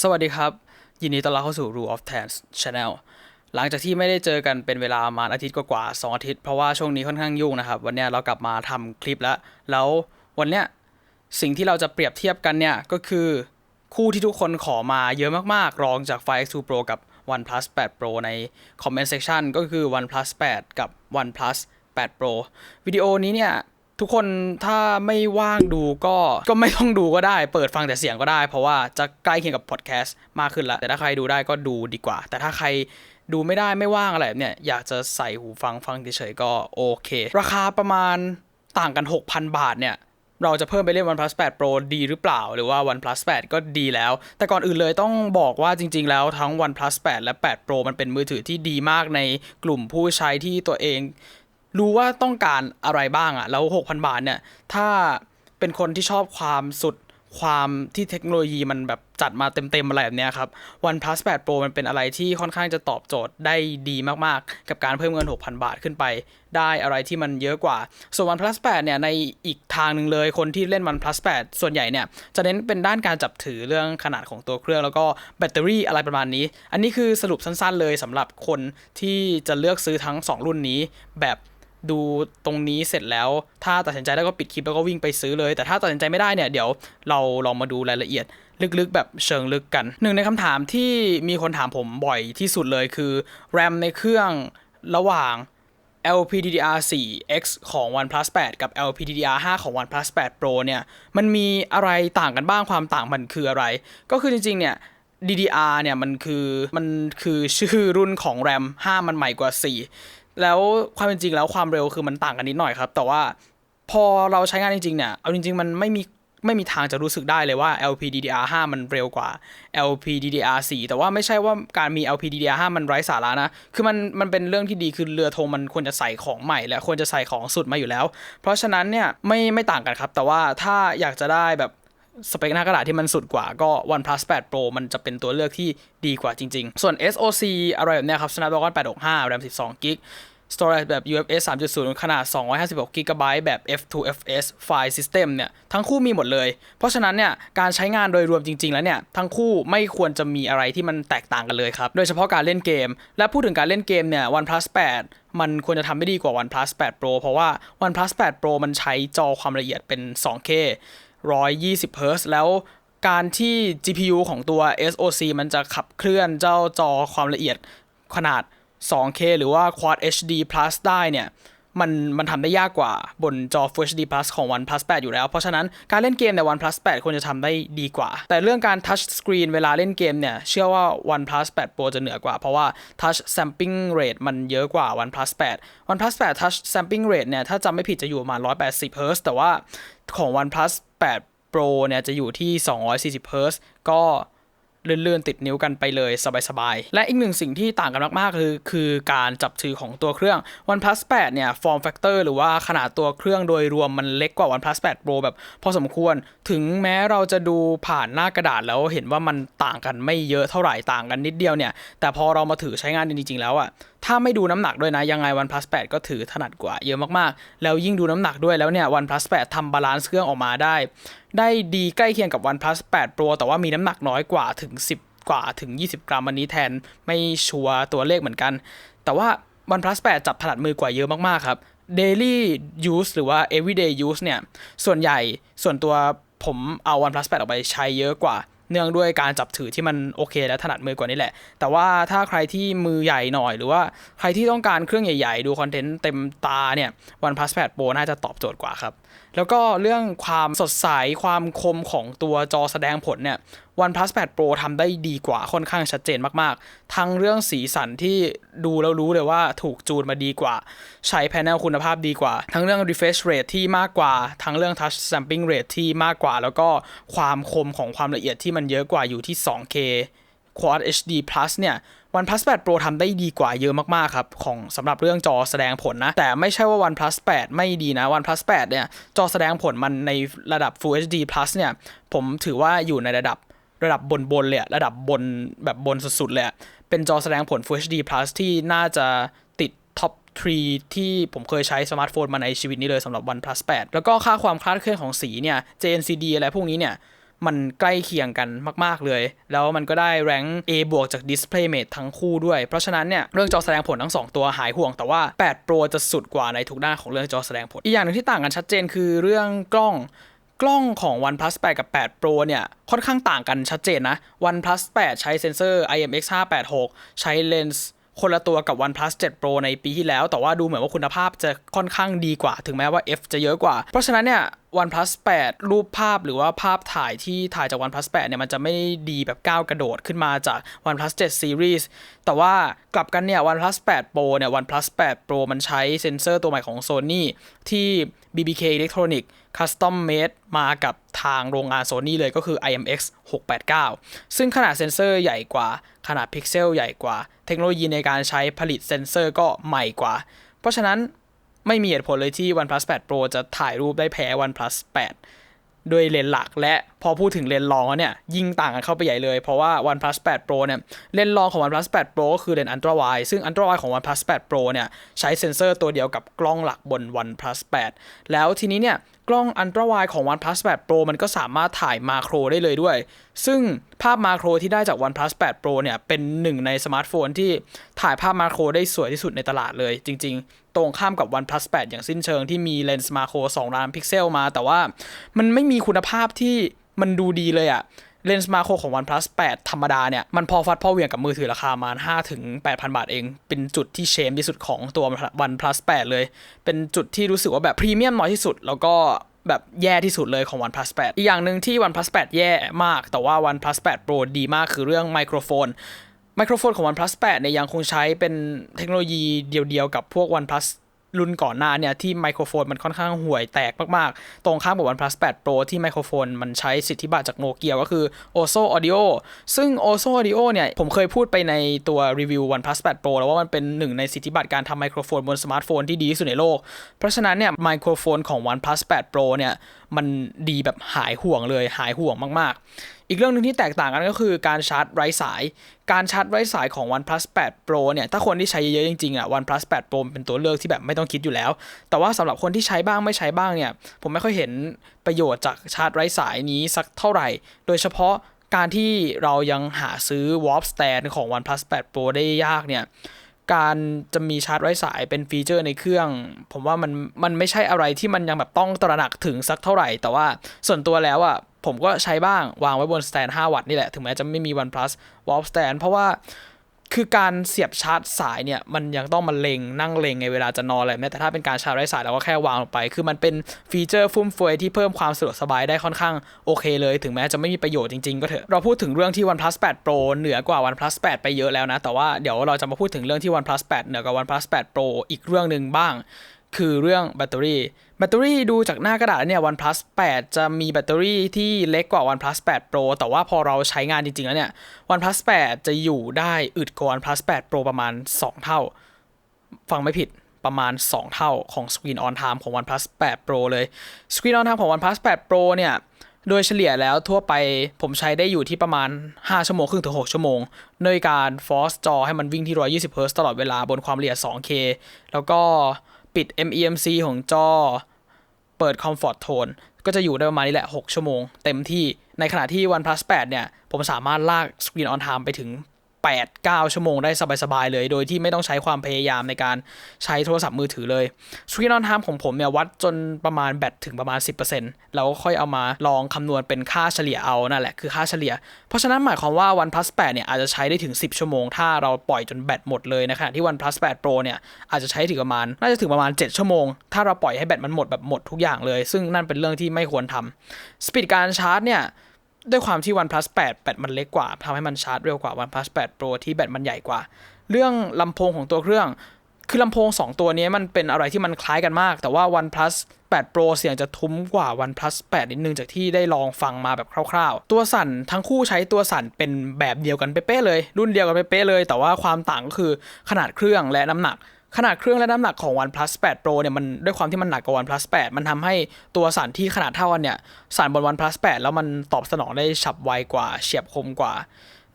สวัสดีครับ ยินดีต้อนรับเข้าสู่ Rule of Tens Channel หลังจากที่ไม่ได้เจอกันเป็นเวลาประมาณอาทิตย์กว่าๆสองอาทิตย์ เพราะว่าช่วงนี้ค่อนข้างยุ่งนะครับ วันนี้เรากลับมาทำคลิปแล้ว แล้ววันเนี้ยสิ่งที่เราจะเปรียบเทียบกันเนี่ยก็คือคู่ที่ทุกคนขอมาเยอะมากๆ รองจาก Fire X2 Pro กับ OnePlus 8 Pro ใน Comment Section ก็คือ OnePlus 8 กับ OnePlus 8 Pro วิดีโอนี้เนี่ย ทุกคนถ้าไม่ว่างดูก็ก็ไม่ต้องดูก็ได้ เปิดฟังแต่เสียงก็ได้ เพราะว่าจะใกล้เคียงกับพอดแคสต์มากขึ้นละแต่ถ้าใครดูได้ก็ดูดีกว่า แต่ถ้าใครดูไม่ได้ไม่ว่างอะไรแบบเนี่ยอยากจะใส่หูฟังฟังเฉยๆก็โอเค ราคาประมาณต่างกัน 6,000 บาทเนี่ย เราจะเพิ่มไปเล่น OnePlus 8 Pro ดีหรือเปล่า หรือว่า OnePlus 8 ก็ดีแล้ว แต่ก่อนอื่นเลยต้องบอกว่าจริง ๆ แล้วทั้ง OnePlus 8 และ 8 Pro มันเป็นมือถือที่ดีมากในกลุ่มผู้ใช้ที่ตัวเอง รู้ว่าต้องการอะไรบ้างอะแล้ว 6,000 บาทเนี่ยถ้าเป็นคนที่ชอบความสุดความที่เทคโนโลยีมันแบบจัดมาเต็มๆอะไรแบบเนี้ยครับ OnePlus 8 Pro มันเป็นอะไรที่ค่อนข้างจะตอบโจทย์ได้ดีมากๆ กับการเพิ่มเงิน 6,000 บาทขึ้นไป ได้อะไรที่มันเยอะกว่า ส่วน OnePlus 8 เนี่ย ในอีกทางหนึ่งเลย คนที่เล่น OnePlus 8 ส่วนใหญ่เนี่ย จะเน้นเป็นด้านการจับถือเรื่องขนาดของตัวเครื่อง แล้วก็แบตเตอรี่อะไรประมาณนี้ อันนี้คือสรุปสั้นๆเลยสำหรับคนที่จะเลือกซื้อทั้ง 2 รุ่นนี้แบบ ดูตรงนี้เสร็จแล้ว ถ้าตัดสินใจได้ก็ปิดคลิปแล้วก็วิ่งไปซื้อเลย แต่ถ้าตัดสินใจไม่ได้เนี่ยเดี๋ยวเราลองมาดูรายละเอียดลึกๆ แบบเชิงลึกกันหนึ่งในคำถามที่มีคนถามผมบ่อยที่สุดเลยคือ RAM ในเครื่องระหว่าง LPDDR4X ของ OnePlus 8 กับ LPDDR5 ของ OnePlus 8 Pro เนี่ย มันมีอะไรต่างกันบ้าง ความต่างมันคืออะไร ก็คือจริงๆ เนี่ย DDR เนี่ย มันคือ มันคือชื่อรุ่นของ RAM 5 มันใหม่กว่า 4 แล้วความเป็นจริงแล้วความเร็วคือมันต่างกันนิดหน่อยครับ แต่ว่าพอเราใช้งานจริงๆเนี่ย เอาจริง ๆ มันไม่มีไม่มีทางจะรู้สึกได้เลยว่า LPDDR5 มันเร็วกว่า LPDDR4 แต่ว่าไม่ใช่ว่าการมี LPDDR5 มันไร้สาระนะ คือมันมันเป็นเรื่องที่ดีคือเรือธงมันควรจะใส่ของใหม่ และควรจะใส่ของสุดมาอยู่แล้ว เพราะฉะนั้นเนี่ยไม่ไม่ต่างกันครับ แต่ว่าถ้าอยากจะได้แบบ สเปคหน้ากระดาษที่มันสุดกว่าก็ OnePlus 8 Pro มันจะเป็นตัวเลือกที่ดีกว่าจริง ๆ ส่วน SoC อะไรแบบเนี้ยครับ Snapdragon 865 RAM 12 GB storage แบบ UFS 3.0 ขนาด 256 GB แบบ F2FS file system เนี่ย ทั้งคู่มีหมดเลย เพราะฉะนั้นเนี่ย การใช้งานโดยรวมจริง ๆ แล้วเนี่ย ทั้งคู่ไม่ควรจะมีอะไรที่มันแตกต่างกันเลยครับ โดยเฉพาะการเล่นเกม และพูดถึงการเล่นเกมเนี่ย OnePlus 8มันควรจะทำได้ดีกว่า OnePlus 8 Pro เพราะว่า OnePlus 8 Pro มันใช้จอความละเอียดเป็น 2K 120 Hz แล้วการที่ GPU ของตัว SoC มันจะขับเคลื่อนเจ้าจอความละเอียดขนาด 2K หรือว่า Quad HD Plus ได้เนี่ย มันมันทำได้ยากกว่าบนจอ Full HD Plus ของ OnePlus 8 อยู่แล้ว เพราะฉะนั้นการเล่นเกมใน OnePlus 8 ควรจะทำได้ดีกว่า แต่เรื่องการ Touch Screen เวลาเล่นเกมเนี่ย เชื่อว่า OnePlus 8 Pro จะเหนือกว่า เพราะว่า Touch Sampling Rate มันเยอะกว่า OnePlus 8 OnePlus 8 Touch Sampling Rate เนี่ย ถ้าจำไม่ผิดจะอยู่ประมาณ 180 Hz แต่ว่าของ OnePlus 8 Pro เนี่ยจะอยู่ที่ 240 Hz ก็ เลื่อนๆติดนิ้วกันไปเลยสบายๆ และอีกหนึ่งสิ่งที่ต่างกันมากๆ คือ คือการจับถือของตัวเครื่อง OnePlus 8 เนี่ย form factor หรือว่าขนาดตัวเครื่องโดยรวมมันเล็กกว่า OnePlus 8 Pro แบบพอสมควร ถึงแม้เราจะดูผ่านหน้ากระดาษแล้วเห็นว่ามันต่างกันไม่เยอะเท่าไหร่ต่างกันนิดเดียวเนี่ย แต่พอเรามาถือใช้งานจริงๆแล้วอะ ถ้าไม่ดูน้ำหนักด้วยนะ ยังไง OnePlus 8 ก็ถือถนัดกว่าเยอะมากๆ แล้วยิ่งดูน้ำหนักด้วยแล้วเนี่ย OnePlus 8ทำบาลานซ์เครื่องออกมาได้ ได้ดีใกล้เคียงกับ OnePlus 8 Pro แต่ว่ามีน้ำหนักน้อยกว่าถึง 10 กว่าถึง 20 กรัมอันนี้แทนไม่ชัวร์ตัวเลขเหมือนกัน แต่ว่า OnePlus 8 จับถนัดมือกว่าเยอะมากๆครับ Daily use หรือว่า everyday use เนี่ยส่วนใหญ่ส่วนตัวผมเอา OnePlus 8 ออกไปใช้เยอะกว่า เนื่องด้วยการจับถือที่มันโอเค และถนัดมือกว่านี้แหละ แต่ว่าถ้าใครที่มือใหญ่หน่อย หรือว่าใครที่ต้องการเครื่องใหญ่ๆ ดูคอนเทนต์เต็มตาเนี่ย OnePlus 8 Pro น่าจะตอบโจทย์กว่าครับ แล้วก็เรื่องความสดใสความคมของตัวจอแสดงผลเนี่ย OnePlus 8 Pro ทำได้ดีกว่าค่อนข้างชัดเจนมากๆ ทั้งเรื่องสีสันที่ดูแล้วรู้เลยว่าถูกจูนมาดีกว่า ใช้แผงคุณภาพดีกว่า ทั้งเรื่อง refresh rate ที่มากกว่า ทั้งเรื่อง touch sampling rate ที่มากกว่า แล้วก็ความคมของความละเอียดที่มันเยอะกว่าอยู่ที่ 2K Quad HD Plus เนี่ย OnePlus 8 Pro ทำได้ดีกว่าเยอะมากๆครับของสำหรับเรื่องจอแสดงผลนะ แต่ไม่ใช่ว่า OnePlus 8 ไม่ดีนะ OnePlus 8 เนี่ย จอแสดงผลมันในระดับ Full HD Plus เนี่ย ผมถือว่าอยู่ในระดับระดับบนบนเลยระดับบนแบบบนสุดๆเลยเป็นจอแสดงผล Full HD Plus ที่น่าจะติดท็อป3ที่ผมเคยใช้สมาร์ทโฟนมาในชีวิตนี้เลยสำหรับ OnePlus 8 แล้วก็ค่าความคลาดเคลื่อนของสีเนี่ย JNCD อะไรพวกนี้เนี่ย มันใกล้เคียงกันมาก ๆ เลย แล้วมันก็ได้แรง A บวกจาก DisplayMate ทั้งคู่ด้วย เพราะฉะนั้นเนี่ยเรื่องจอแสดงผลทั้ง 2 ตัวหายห่วง แต่ว่า 8 Pro จะสุดกว่าในทุกด้านของเรื่องจอแสดงผล อีกอย่างหนึ่งที่ต่างกันชัดเจนคือเรื่องกล้องกล้องของ OnePlus 8 กับ 8 Pro เนี่ย ค่อนข้างต่างกันชัดเจนนะ OnePlus 8 ใช้เซ็นเซอร์ IMX 586 ใช้เลนส์คนละตัวกับ OnePlus 7 Pro ในปีที่แล้ว แต่ว่าดูเหมือนว่าคุณภาพจะค่อนข้างดีกว่า ถึงแม้ว่า F จะเยอะกว่า เพราะฉะนั้นเนี่ย OnePlus 8รูปภาพหรือว่าภาพถ่ายที่ถ่ายจาก OnePlus 8เนี่ยมันจะไม่ดีแบบก้าวกระโดดขึ้นมาจาก OnePlus 7 Series แต่ว่ากลับกันเนี่ย OnePlus 8 Pro เนี่ย OnePlus 8 Pro มันใช้เซ็นเซอร์ตัวใหม่ของ Sony ที่ BBK electronic Custom Made มากับทางโรงงาน Sony เลยก็คือ IMX 689 ซึ่งขนาดเซ็นเซอร์ใหญ่กว่าขนาดพิกเซลใหญ่กว่า เทคโนโลยีในการใช้ผลิตเซ็นเซอร์ก็ใหม่กว่า เพราะฉะนั้น ไม่มีเหตุผลเลยที่ OnePlus 8 Pro จะถ่ายรูปได้แพ้ OnePlus 8 ด้วยเลนส์หลักและพอพูดถึงเลนส์รองแล้วเนี่ยยิ่งต่างกันเข้าไปใหญ่เลย เพราะว่า OnePlus 8 Pro เนี่ยเลนส์รองของ OnePlus 8 Pro ก็คือเลนส์ Ultra Wide ซึ่ง Ultra Wide ของ OnePlus 8 Pro เนี่ยใช้เซ็นเซอร์ตัวเดียวกับกล้องหลักบน OnePlus 8 แล้วทีนี้เนี่ยกล้อง Ultra Wide ของ OnePlus 8 Pro มันก็สามารถถ่ายมาโครได้เลยด้วย ซึ่งภาพมาโครที่ได้จาก OnePlus 8 Pro เนี่ยเป็นหนึ่งในสมาร์ทโฟนที่ถ่ายภาพมาโครได้สวยที่สุดในตลาดเลย จริง ๆ ตรงข้ามกับ OnePlus 8 อย่างสิ้นเชิงที่มีเลนส์มาโคร2ล้านพิกเซลมา แต่ว่ามันไม่มีคุณภาพที่มันดูดีเลยอะเลนส์มาโครของ OnePlus 8 ธรรมดาเนี่ย มันพอฟัดพอเหวี่ยงกับมือถือราคาประมาณ5ถึง8,000 บาทเอง เป็นจุดที่เชมที่สุดของตัว OnePlus 8 เลย เป็นจุดที่รู้สึกว่าแบบพรีเมียมน้อยที่สุด แล้วก็แบบแย่ที่สุดเลยของ OnePlus 8 อีกอย่างหนึ่งที่ OnePlus 8 แย่มาก แต่ว่า OnePlus 8 Pro ดีมากคือเรื่องไมโครโฟนไมโครโฟนของ OnePlus 8 เนี่ยยังคงใช้เป็นเทคโนโลยีเดียวๆกับพวก OnePlus รุ่นก่อนหน้าเนี่ยที่ไมโครโฟนมันค่อนข้างห่วยแตกมากๆ ตรงข้ามกับ OnePlus 8 Pro ที่ไมโครโฟนมันใช้สิทธิบัตรจากโนเกียก็คือ Oso Audio ซึ่ง Oso Audio เนี่ยผมเคยพูดไปในตัวรีวิว OnePlus 8 Pro แล้วว่ามันเป็นหนึ่งในสิทธิบัตรการทำไมโครโฟนบนสมาร์ทโฟนที่ดีที่สุดในโลก เพราะฉะนั้นเนี่ยไมโครโฟนของ OnePlus 8 Pro เนี่ยมันดีแบบหายห่วงเลยหายห่วงมากๆ อีกเรื่องหนึ่งที่แตกต่างกันก็คือการชาร์จไร้สาย การชาร์จไร้สายของ OnePlus 8 Pro เนี่ย ถ้าคนที่ใช้เยอะๆจริงๆอะ OnePlus 8 Pro เป็นตัวเลือกที่แบบไม่ต้องคิดอยู่แล้ว แต่ว่าสำหรับคนที่ใช้บ้างไม่ใช้บ้างเนี่ย ผมไม่ค่อยเห็นประโยชน์จากชาร์จไร้สายนี้สักเท่าไหร่ โดยเฉพาะการที่เรายังหาซื้อ Warp Stand ของ OnePlus 8 Pro ได้ยากเนี่ย การจะมีชาร์จไร้สายเป็นฟีเจอร์ในเครื่อง ผมว่ามันมันไม่ใช่อะไรที่มันยังแบบต้องตระหนักถึงสักเท่าไหร่ แต่ว่าส่วนตัวแล้วอะผมก็ใช้บ้างวางไว้บนสแตน 5 วัตต์นี่แหละ ถึงแม้จะไม่มี OnePlus w a l l Stand เพราะว่า คือการเสียบชาร์จสายเนี่ยมันยังต้องมาเลงนั่งเลงในเวลาจะนอนอะไรแบบนี้แต่ถ้าเป็นการชาร์จไร้สายเราก็แค่วางลงไป คือมันเป็นฟีเจอร์ฟุ่มเฟือยที่เพิ่มความสะดวกสบายได้ค่อนข้างโอเคเลย ถึงแม้จะไม่มีประโยชน์จริงๆ ก็เถอะ เราพูดถึงเรื่องที่ OnePlus 8 Pro เหนือกว่า OnePlus 8 ไปเยอะแล้วนะ แต่ว่าเดี๋ยวเราจะมาพูดถึงเรื่องที่ OnePlus 8 เหนือกว่า OnePlus 8 Pro อีกเรื่องหนึ่งบ้าง คือเรื่องแบตเตอรี่ แบตเตอรี่ดูจากหน้ากระดาษเนี่ย OnePlus 8 จะมีแบตเตอรี่ที่เล็กกว่า OnePlus 8 Pro แต่ว่าพอเราใช้งานจริงๆแล้วเนี่ย OnePlus 8 จะอยู่ได้อึดกว่า OnePlus 8 Pro ประมาณ 2 เท่า ฟังไม่ผิดประมาณ 2 เท่าของ Screen on Time ของ OnePlus 8 Pro เลย Screen on Time ของ OnePlus 8 Pro เนี่ยโดยเฉลี่ยแล้วทั่วไปผมใช้ได้อยู่ที่ประมาณ 5 ชั่วโมงครึ่งถึง 6 ชั่วโมงโดยการ force จอให้มันวิ่งที่ 120 Hz ตลอดเวลาบนความละเอียด 2K แล้วก็ ปิด MEMC ของจอ เปิด Comfort Tone ก็จะอยู่ได้ประมาณนี้แหละ 6 ชั่วโมง เต็มที่ ในขณะที่ OnePlus 8 เนี่ย ผมสามารถลาก Screen on Time ไปถึง 8 9 ชั่วโมงได้สบายๆเลย โดยที่ไม่ต้องใช้ความพยายามในการใช้โทรศัพท์มือถือเลย Screen on Time ของผมเนี่ยวัดจนประมาณแบตถึงประมาณ 10%แล้วค่อยเอามาลองคำนวณเป็นค่าเฉลี่ยเอานั่นแหละคือค่าเฉลี่ย เพราะฉะนั้นหมายความว่า OnePlus 8เนี่ยอาจจะใช้ได้ถึง 10 ชั่วโมง ถ้าเราปล่อยจนแบตหมดเลยนขณะที่ OnePlus 8 Pro เนี่ยอาจจะใช้ถึงประมาณน่าจะถึงประมาณ 7 ชั่วโมง ถ้าเราปล่อยให้แบตมันหมดแบบหมดทุกอย่างเลย ซึ่งนั่นเป็นเรื่องที่ไม่ควรทำสปีดการชาร์จเนี่ย ด้วยความที่ OnePlus 8 แบตมันเล็กกว่าทำให้มันชาร์จเร็วกว่า OnePlus 8 Pro ที่แบตมันใหญ่กว่า เรื่องลำโพงของตัวเครื่อง คือลำโพง 2 ตัวนี้มันเป็นอะไรที่มันคล้ายกันมาก แต่ว่า OnePlus 8 Pro เสียงจะทุ้มกว่า OnePlus 8 นิดนึงจากที่ได้ลองฟังมาแบบคร่าวๆ ตัวสั่นทั้งคู่ใช้ตัวสั่นเป็นแบบเดียวกันเป๊ะเลย รุ่นเดียวกันเป๊ะเลย แต่ว่าความต่างก็คือขนาดเครื่องและน้ำหนัก ขนาดเครื่องและน้ำหนักของ OnePlus 8 Pro เนี่ยมันด้วยความที่มันหนักกว่า OnePlus 8 มันทำให้ตัวสั่นที่ขนาดเท่ากันเนี่ยสั่นบน OnePlus 8 แล้วมันตอบสนองได้ฉับไวกว่าเฉียบคมกว่า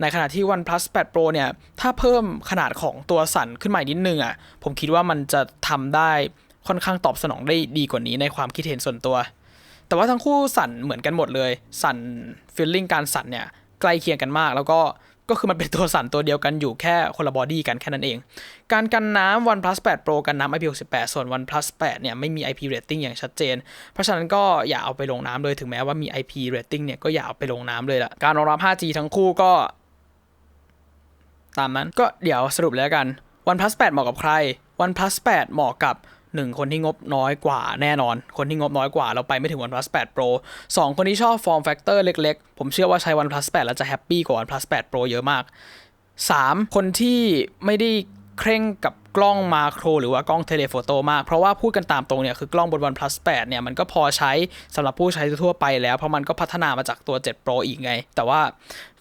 ในขณะที่ OnePlus 8 Pro เนี่ยถ้าเพิ่มขนาดของตัวสั่นขึ้นมาอีกนิดนึงอะผมคิดว่ามันจะทำได้ค่อนข้างตอบสนองได้ดีกว่านี้ในความคิดเห็นส่วนตัว แต่ว่าทั้งคู่สั่นเหมือนกันหมดเลย สั่นฟีลลิ่งการสั่นเนี่ยใกล้เคียงกันมาก แล้วก็ ก็คือมันเป็นตัวสั่นตัวเดียวกันอยู่แค่คนละบอดี้กันแค่นั้นเอง การกันน้ำ OnePlus 8 Pro กันน้ำ IP68 ส่วน OnePlus 8 เนี่ยไม่มี IP rating อย่างชัดเจน เพราะฉะนั้นก็อย่าเอาไปลงน้ำเลยถึงแม้ว่ามี IP rating เนี่ยก็อย่าเอาไปลงน้ำเลยล่ะการรองรับ 5G ทั้งคู่ก็ ตามนั้นก็เดี๋ยวสรุปเลยแล้วกัน OnePlus 8 เหมาะกับใคร OnePlus 8 เหมาะกับ หนึ่งคนที่งบน้อยกว่าแน่นอน คนที่งบน้อยกว่าเราไปไม่ถึง OnePlus 8 Pro 2 คนที่ชอบ form factor เล็กๆ ผมเชื่อว่าใช้ OnePlus 8 แล้วจะแฮปปี้กว่า OnePlus 8 Pro เยอะมาก 3 คนที่ไม่ได้เคร่งกับ กล้องมาโครหรือว่ากล้องเทเลโฟโต้มาก เพราะว่าพูดกันตามตรงเนี่ยคือกล้องบน OnePlus 8เนี่ยมันก็พอใช้สำหรับผู้ใช้ทั่วไปแล้ว เพราะมันก็พัฒนามาจากตัว 7 Pro อีกไง แต่ว่า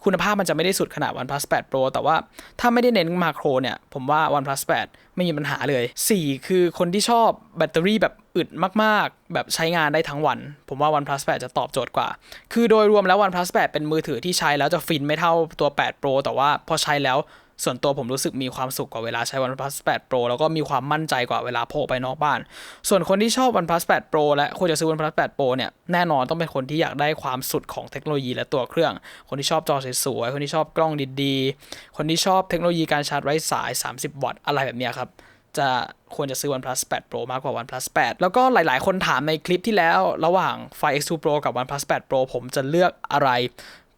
คุณภาพมันจะไม่ได้สุดขนาด OnePlus 8 Pro แต่ว่าถ้าไม่ได้เน้นมาโครเนี่ย ผมว่า OnePlus 8 ไม่มีปัญหาเลย 4 คือคนที่ชอบแบตเตอรี่แบบอึดมากๆ แบบใช้งานได้ทั้งวัน ผมว่า OnePlus 8 จะตอบโจทย์กว่า คือโดยรวมแล้ว OnePlus 8 เป็นมือถือที่ใช้แล้วจะฟินไม่เท่าตัว 8 Pro แต่ว่าพอใช้แล้ว ส่วนตัวผมรู้สึกมีความสุขกว่าเวลาใช้ OnePlus 8 Pro แล้วก็มีความมั่นใจกว่าเวลาโผล่ไปนอกบ้าน ส่วนคนที่ชอบ OnePlus 8 Pro และควรจะซื้อ OnePlus 8 Pro เนี่ยแน่นอนต้องเป็นคนที่อยากได้ความสุดของเทคโนโลยีและตัวเครื่อง คนที่ชอบจอสวยๆคนที่ชอบกล้องดีๆ คนที่ชอบเทคโนโลยีการชาร์จไร้สาย 30 วัตต์อะไรแบบนี้ครับจะควรจะซื้อ OnePlus 8 Pro มากกว่า OnePlus 8 แล้วก็หลาย ๆ คนถามในคลิปที่แล้ว ระหว่าง Find X2 Pro กับ OnePlus 8 Pro ผมจะเลือกอะไร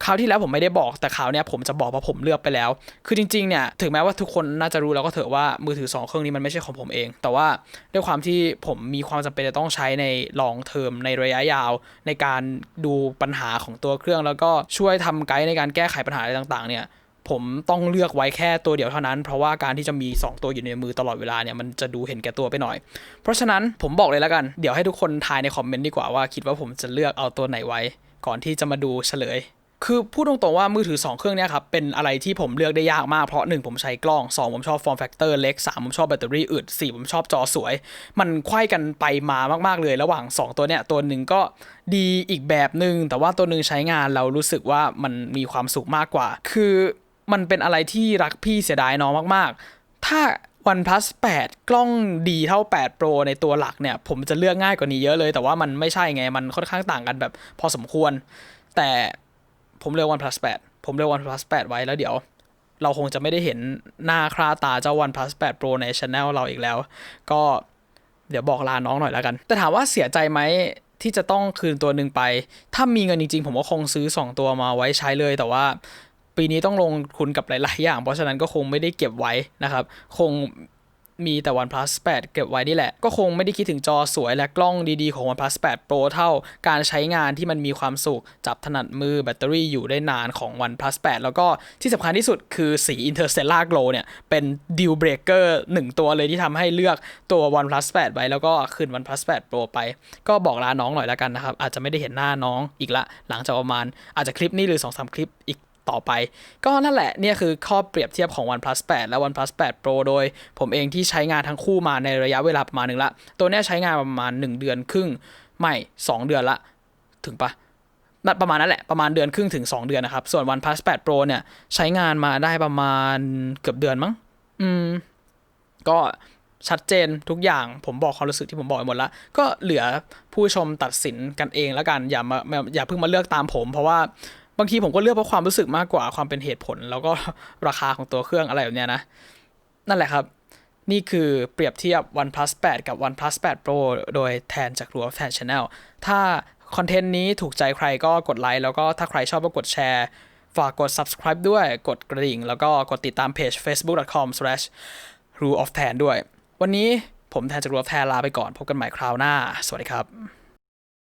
คราวที่แล้วผมไม่ได้บอกแต่คราวนี้ผมจะบอกว่าผมเลือกไปแล้ว คือจริงๆเนี่ยถึงแม้ว่าทุกคนน่าจะรู้แล้วก็เถอะว่ามือถือ 2 เครื่องนี้มันไม่ใช่ของผมเอง แต่ว่าด้วยความที่ผมมีความจำเป็นจะต้องใช้ในลองเทอมในระยะยาว ในการดูปัญหาของตัวเครื่อง แล้วก็ช่วยทำไกด์ในการแก้ไขปัญหาอะไรต่างๆ เนี่ยผมต้องเลือกไว้แค่ตัวเดียวเท่านั้น เพราะว่าการที่จะมี 2 ตัวอยู่ในมือตลอดเวลาเนี่ยมันจะดูเห็นแก่ตัวไปหน่อย เพราะฉะนั้นผมบอกเลยแล้วกัน เดี๋ยวให้ทุกคนทายในคอมเมนต์ดีกว่าว่าคิดว่าผมจะเลือกเอาตัวไหนไว้ ก่อนที่จะมาดูเฉลย คือพูดตรงๆว่ามือถือ 2 เครื่องเนี้ยครับ เป็นอะไรที่ผมเลือกได้ยากมากเพราะ 1 ผมใช้กล้อง 2 ผมชอบ form factor เล็ก 3 ผมชอบแบตเตอรี่อึด 4 ผมชอบจอสวย มันไขว้กันไปมามากๆเลยระหว่าง 2 ตัวเนี้ยตัวหนึ่งก็ดีอีกแบบหนึ่งแต่ว่าตัวหนึ่งใช้งานเรารู้สึกว่ามันมีความสุขมากกว่า คือมันเป็นอะไรที่รักพี่เสียดายน้องมากๆ ถ้า OnePlus 8 กล้องดีเท่า 8 Pro ในตัวหลักเนี่ย ผมจะเลือกง่ายกว่านี้เยอะเลย แต่ว่ามันไม่ใช่ไงมันค่อนข้างต่างกันแบบพอสมควร แต่ ผมเลือก OnePlus 8 ผมเลือก OnePlus 8 ไว้แล้วเดี๋ยว เราคงจะไม่ได้เห็นหน้าคราตาเจ้า OnePlus 8 Pro ใน Channel เราอีกแล้ว ก็เดี๋ยวบอกลาน้องหน่อยแล้วกัน แต่ถามว่าเสียใจไหมที่จะต้องคืนตัวหนึ่งไป ถ้ามีเงินจริง ๆ ผมก็คงซื้อ 2 ตัวมาไว้ใช้เลย แต่ว่าปีนี้ต้องลงทุนกับหลาย ๆ อย่าง เพราะฉะนั้นก็คงไม่ได้เก็บไว้นะครับ คง มีแต่ OnePlus 8 เก็บไว้นี่แหละ ก็คงไม่ได้คิดถึงจอสวยและกล้องดีๆของ OnePlus 8 Pro เท่า การใช้งานที่มันมีความสุข จับถนัดมือแบตเตอรี่อยู่ได้นานของ OnePlus 8 แล้วก็ที่สำคัญที่สุดคือสี Interstellar Glow เนี่ย เป็น deal breaker หนึ่งตัวเลยที่ทำให้เลือกตัว OnePlus 8 ไว้แล้วก็คืน OnePlus 8 Pro ไป ก็บอกลาน้องหน่อยแล้วกันนะครับอาจจะไม่ได้เห็นหน้าน้องอีกละ หลังจากประมาณอาจจะคลิปนี้หรือ2-3คลิปอีก ต่อไป ก็นั่นแหละเนี่ยคือข้อเปรียบเทียบของ OnePlus 8 และ OnePlus 8 Pro โดย ผมเองที่ใช้งานทั้งคู่มาในระยะเวลาประมาณหนึ่งละ ตัวนี้ใช้งานประมาณ 1 เดือนครึ่ง ไม่ 2 เดือนละ ถึงปะนั่นประมาณนั้นแหละ ประมาณเดือนครึ่งถึง 2 เดือนนะครับ ส่วน OnePlus 8 Pro เนี่ยใช้งานมาได้ประมาณเกือบเดือนมั้ง อืม ก็ชัดเจนทุกอย่างผมบอกความรู้สึกที่ผมบอกไปหมดล้วก็เหลือผู้ชมตัดสินกันเองแล้วกันอย่ามาอย่าเพิ่งมาเลือกตามผม เพราะว่า บางทีผมก็เลือกเพราะความรู้สึกมากกว่าความเป็นเหตุผล แล้วก็ราคาของตัวเครื่องอะไรแบบเนี้ยนะ นั่นแหละครับ นี่คือเปรียบเทียบ OnePlus 8 กับ OnePlus 8 Pro โดยแทนจากรัวแฟน Channel ถ้าคอนเทนต์นี้ถูกใจใครก็กดไลค์แล้วก็ถ้าใครชอบก็กดแชร์ฝากกด subscribe ด้วยกดกระดิ่ง แล้วก็กดติดตามเพจ facebook.com/rule of tan ด้วย วันนี้ผมแทนจากรัวแทนลาไปก่อน พบกันใหม่คราวหน้า สวัสดีครับ